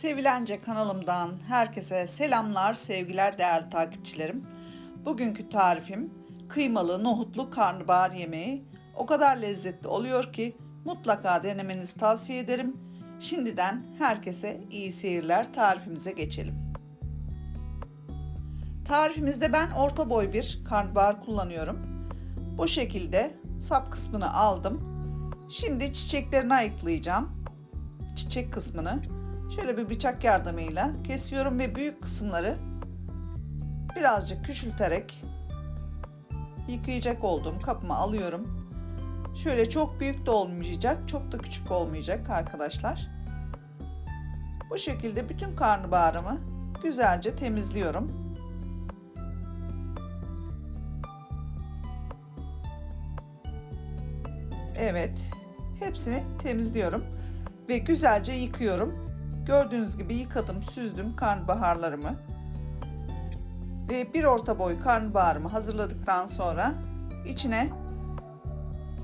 Sevilence kanalımdan herkese selamlar, sevgiler değerli takipçilerim. Bugünkü tarifim kıymalı nohutlu karnabahar yemeği. O kadar lezzetli oluyor ki mutlaka denemenizi tavsiye ederim. Şimdiden herkese iyi seyirler. Tarifimize geçelim. Tarifimizde ben orta boy bir karnabahar kullanıyorum. Bu şekilde sap kısmını aldım. Şimdi çiçeklerini ayıklayacağım. Çiçek kısmını şöyle bir bıçak yardımıyla kesiyorum ve büyük kısımları birazcık küçülterek yıkayacak olduğum kapıma alıyorum. Şöyle çok büyük de olmayacak, çok da küçük olmayacak arkadaşlar. Bu şekilde bütün karnabaharımı güzelce temizliyorum. Evet, hepsini temizliyorum ve güzelce yıkıyorum. Gördüğünüz gibi yıkadım, süzdüm karnabaharlarımı. Ve bir orta boy karnabaharımı hazırladıktan sonra içine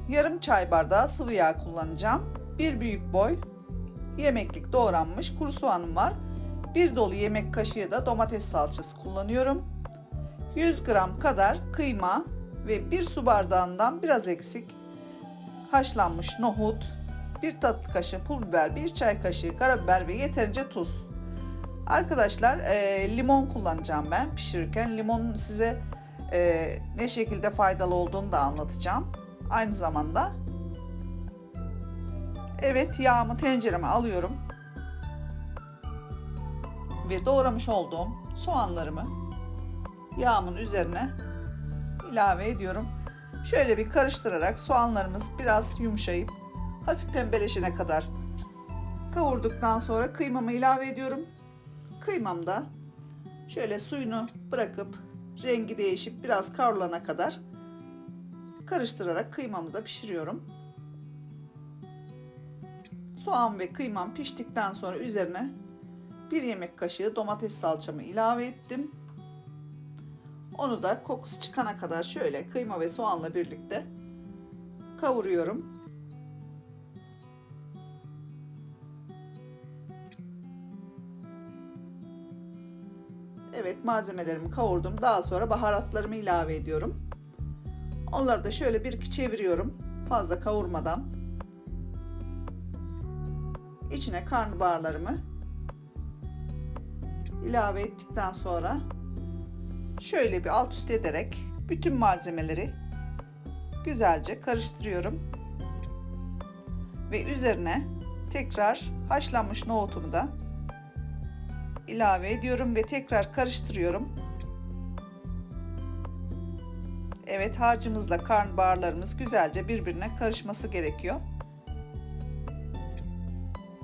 yarım çay bardağı sıvı yağ kullanacağım. Bir büyük boy yemeklik doğranmış kuru soğanım var. Bir dolu yemek kaşığı da domates salçası kullanıyorum. 100 gram kadar kıyma ve bir su bardağından biraz eksik haşlanmış nohut, bir tatlı kaşığı pul biber, bir çay kaşığı karabiber ve yeterince tuz. Arkadaşlar e, limon kullanacağım ben pişirirken. Limonun size e, ne şekilde faydalı olduğunu da anlatacağım. Aynı zamanda evet yağımı tencereme alıyorum. Ve doğramış olduğum soğanlarımı yağımın üzerine ilave ediyorum. Şöyle bir karıştırarak soğanlarımız biraz yumuşayıp hafif pembeleşene kadar kavurduktan sonra kıymamı ilave ediyorum. Kıymam da şöyle suyunu bırakıp rengi değişip biraz kavrulana kadar karıştırarak kıymamı da pişiriyorum. Soğan ve kıymam piştikten sonra üzerine bir yemek kaşığı domates salçamı ilave ettim. Onu da kokusu çıkana kadar şöyle kıyma ve soğanla birlikte kavuruyorum. Evet malzemelerimi kavurdum. Daha sonra baharatlarımı ilave ediyorum. Onları da şöyle bir iki çeviriyorum. Fazla kavurmadan. İçine karnabaharlarımı ilave ettikten sonra şöyle bir alt üst ederek bütün malzemeleri güzelce karıştırıyorum. Ve üzerine tekrar haşlanmış nohutumu da ilave ediyorum ve tekrar karıştırıyorum. Evet harcımızla karnabaharlarımız güzelce birbirine karışması gerekiyor.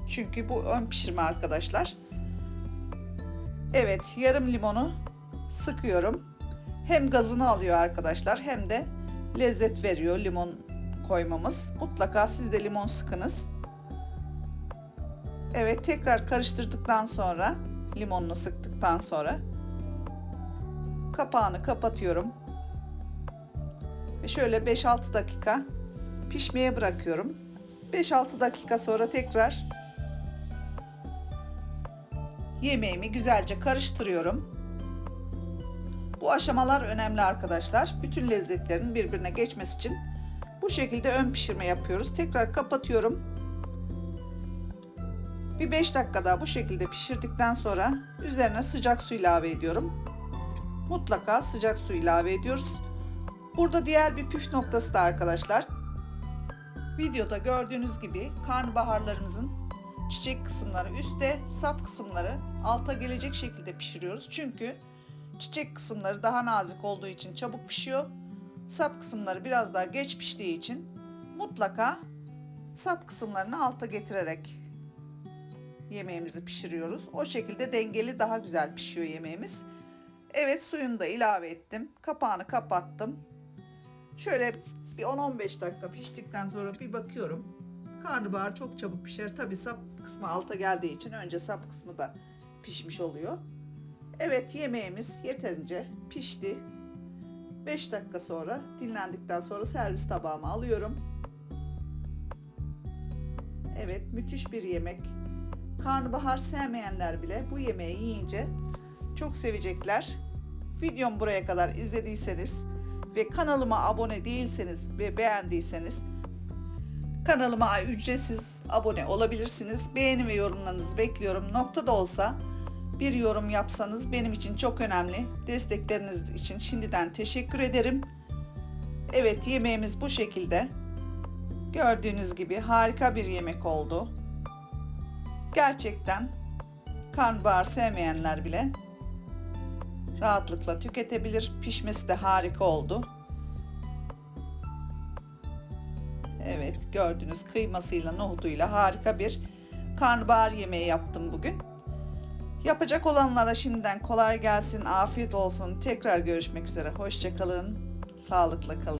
Çünkü bu ön pişirme arkadaşlar. Evet yarım limonu sıkıyorum. Hem gazını alıyor arkadaşlar hem de lezzet veriyor limon koymamız. Mutlaka siz de limon sıkınız. Evet tekrar karıştırdıktan sonra limonunu sıktıktan sonra kapağını kapatıyorum. Ve şöyle 5-6 dakika pişmeye bırakıyorum. 5-6 dakika sonra tekrar yemeğimi güzelce karıştırıyorum. Bu aşamalar önemli arkadaşlar. Bütün lezzetlerin birbirine geçmesi için bu şekilde ön pişirme yapıyoruz. Tekrar kapatıyorum. Bir 5 dakika daha bu şekilde pişirdikten sonra üzerine sıcak su ilave ediyorum. Mutlaka sıcak su ilave ediyoruz. Burada diğer bir püf noktası da arkadaşlar. Videoda gördüğünüz gibi karnabaharlarımızın çiçek kısımları üstte, sap kısımları alta gelecek şekilde pişiriyoruz. Çünkü çiçek kısımları daha nazik olduğu için çabuk pişiyor. Sap kısımları biraz daha geç piştiği için mutlaka sap kısımlarını alta getirerek yemeğimizi pişiriyoruz. O şekilde dengeli daha güzel pişiyor yemeğimiz. Evet suyunu da ilave ettim. Kapağını kapattım. Şöyle bir 10-15 dakika piştikten sonra bir bakıyorum. Karnabahar çok çabuk pişer. Tabi sap kısmı alta geldiği için önce sap kısmı da pişmiş oluyor. Evet yemeğimiz yeterince pişti. 5 dakika sonra dinlendikten sonra servis tabağıma alıyorum. Evet müthiş bir yemek. Karnabahar sevmeyenler bile bu yemeği yiyince çok sevecekler. Videomu buraya kadar izlediyseniz ve kanalıma abone değilseniz ve beğendiyseniz kanalıma ücretsiz abone olabilirsiniz. Beğeni ve yorumlarınızı bekliyorum. Nokta da olsa bir yorum yapsanız benim için çok önemli. Destekleriniz için şimdiden teşekkür ederim. Evet yemeğimiz bu şekilde. Gördüğünüz gibi harika bir yemek oldu. Gerçekten karnabahar sevmeyenler bile rahatlıkla tüketebilir. Pişmesi de harika oldu. Evet gördüğünüz kıymasıyla nohuduyla harika bir karnabahar yemeği yaptım bugün. Yapacak olanlara şimdiden kolay gelsin, afiyet olsun. Tekrar görüşmek üzere. Hoşçakalın, sağlıkla kalın.